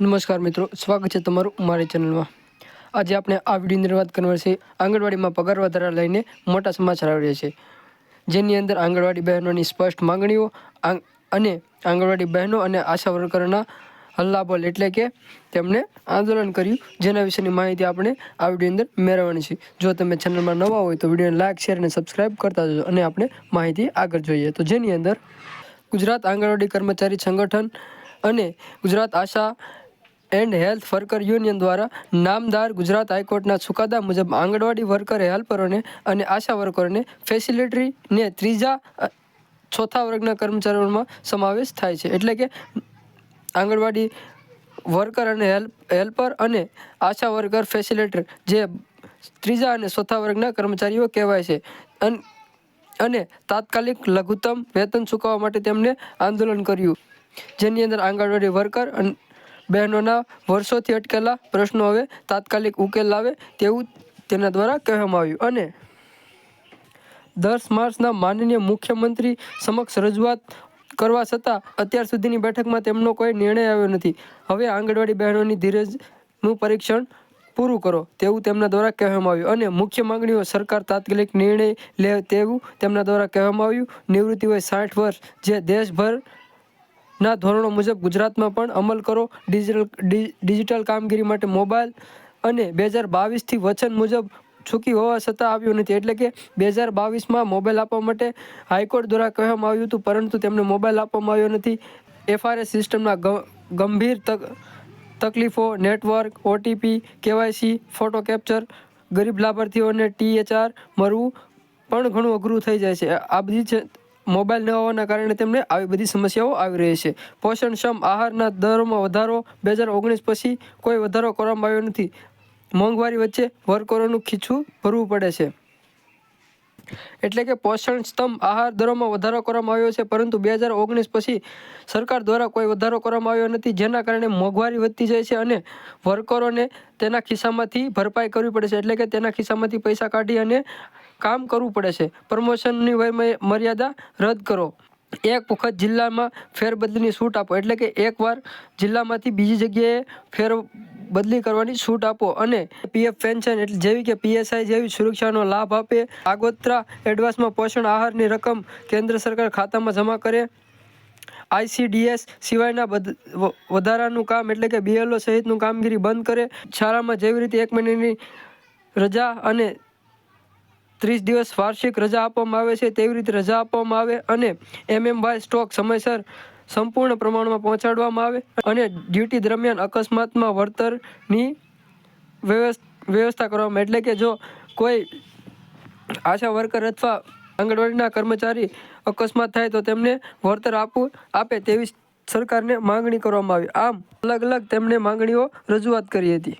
નમસ્કાર મિત્રો, સ્વાગત છે તમારું મારી ચેનલમાં. આજે આપણે આ વિડીયોની વાત કરવાની છે આંગણવાડીમાં પગાર વધારા લઈને મોટા સમાચાર આવી રહ્યા છે. જેની અંદર આંગણવાડી બહેનોની સ્પષ્ટ માંગણીઓ અને આંગણવાડી બહેનો અને આશા વર્કરના હલ્લાબોલ એટલે કે તેમણે આંદોલન કર્યું, જેના વિશેની માહિતી આપણે આ વીડિયો અંદર મેળવવાની છે. જો તમે ચેનલમાં નવા હોય તો વિડીયોને લાઇક શેર અને સબસ્ક્રાઈબ કરતા જજો અને આપણે માહિતી આગળ જોઈએ. તો જેની અંદર ગુજરાત આંગણવાડી કર્મચારી સંગઠન અને Gujarat Asha and health worker union દ્વારા નામદાર ગુજરાત હાઈકોર્ટના ચુકાદા મુજબ આંગણવાડી વર્કર હેલ્પરોને અને આશા વર્કરોને ફેસિલિટરીને ત્રીજા ચોથા વર્ગના કર્મચારીઓમાં સમાવેશ થાય છે. એટલે કે આંગણવાડી વર્કર અને હેલ્પ હેલ્પર અને આશા વર્કર ફેસિલિટર જે ત્રીજા અને ચોથા વર્ગના કર્મચારીઓ કહેવાય છે. અન- તાત્કાલિક લઘુત્તમ વેતન ચૂકવવા માટે તેમણે આંદોલન કર્યું. જેની અંદર આંગણવાડી વર્કર અને બહેનોના વર્ષોથી અટકેલા પ્રશ્નો હવે તાત્કાલિક ઉકેલ લાવે તેવું તેના દ્વારા કહેવામાં આવ્યું. અને દસ માર્ચના માનનીય મુખ્યમંત્રી સમક્ષ રજૂઆત કરવા છતાં અત્યાર સુધીની બેઠકમાં તેમનો કોઈ નિર્ણય આવ્યો નથી. હવે આંગણવાડી બહેનોની ધીરજનું પરીક્ષણ પૂરું કરો તેવું તેમના દ્વારા કહેવામાં આવ્યું. અને મુખ્ય માંગણીઓ સરકાર તાત્કાલિક નિર્ણય લે તેવું તેમના દ્વારા કહેવામાં આવ્યું. નિવૃત્તિ હોય સાઠ વર્ષ જે દેશભર ના ધોરણો મુજબ ગુજરાતમાં પણ અમલ કરો. ડિજિટલ ડિજિટલ કામગીરી માટે મોબાઈલ અને બે હજાર બાવીસથી વચન મુજબ ચૂકી હોવા છતાં આવ્યું નથી. એટલે કે બે હજાર બાવીસમાં મોબાઈલ આપવા માટે હાઈકોર્ટ દ્વારા કહેવામાં આવ્યું હતું, પરંતુ તેમને મોબાઈલ આપવામાં આવ્યો નથી. એફઆરએસ સિસ્ટમના ગંભીર તક, તકલીફો, network, OTP, KYC, photo capture, ગરીબ લાભાર્થીઓને ટીએચઆર મળવું પણ ઘણું અઘરું થઈ જાય છે. આ બધી છે મોબાઈલ ન હોવાના કારણે તેમને આવી બધી સમસ્યાઓ આવી રહી છે. પોષણક્ષમ આહારના દરોમાં વધારો બે હજાર ઓગણીસ પછી કોઈ વધારો કરવામાં આવ્યો નથી. મોંઘવારી વચ્ચે વર્કરોનું ખીચું ભરવું પડે છે. એટલે કે પોષણ સ્તંભ આહાર દરોમાં વધારો કરવામાં આવ્યો છે, પરંતુ બે હજાર ઓગણીસ પછી સરકાર દ્વારા કોઈ વધારો કરવામાં આવ્યો નથી, જેના કારણે મોંઘવારી વધતી જાય છે અને વર્કરોને તેના ખિસ્સામાંથી ભરપાઈ કરવી પડે છે. એટલે કે તેના ખિસ્સામાંથી પૈસા કાઢી અને કામ કરવું પડે છે. પ્રમોશનની વય મર્યાદા રદ કરો. એક વખત જિલ્લામાં ફેરબદલીની છૂટ આપો. એટલે કે એકવાર જિલ્લામાંથી બીજી જગ્યાએ ફેર બદલી કરવાની છૂટ આપો અને પીએફ પેન્શન એટલે જેવી કે પીએસઆઈ જેવી સુરક્ષાનો લાભ આપે. આગોતરા એડવાન્સમાં પોષણ આહારની રકમ કેન્દ્ર સરકાર ખાતામાં જમા કરે. આઈસીડીએસ સિવાયના બધ- વધારાનું કામ એટલે કે બીએલઓ સહિતનું કામગીરી બંધ કરે. શાળામાં જેવી રીતે એક મહિનાની રજા અને ત્રીસ દિવસ વાર્ષિક રજા આપવામાં આવે છે, તેવી રીતે રજા આપવામાં આવે અને એમએમવાય સ્ટોક સમયસર સંપૂર્ણ પ્રમાણમાં પહોંચાડવામાં આવે અને ડ્યુટી દરમિયાન અકસ્માતમાં વળતરની વ્યવસ- વ્યવસ્થા કરવામાં એટલે કે જો કોઈ આશા વર્કર અથવા આંગણવાડીના કર્મચારી અકસ્માત થાય તો તેમને વળતર આપવું, આપે તેવી સરકારને માંગણી કરવામાં આવી. આમ અલગ અલગ તેમણે માંગણીઓ રજૂઆત કરી હતી.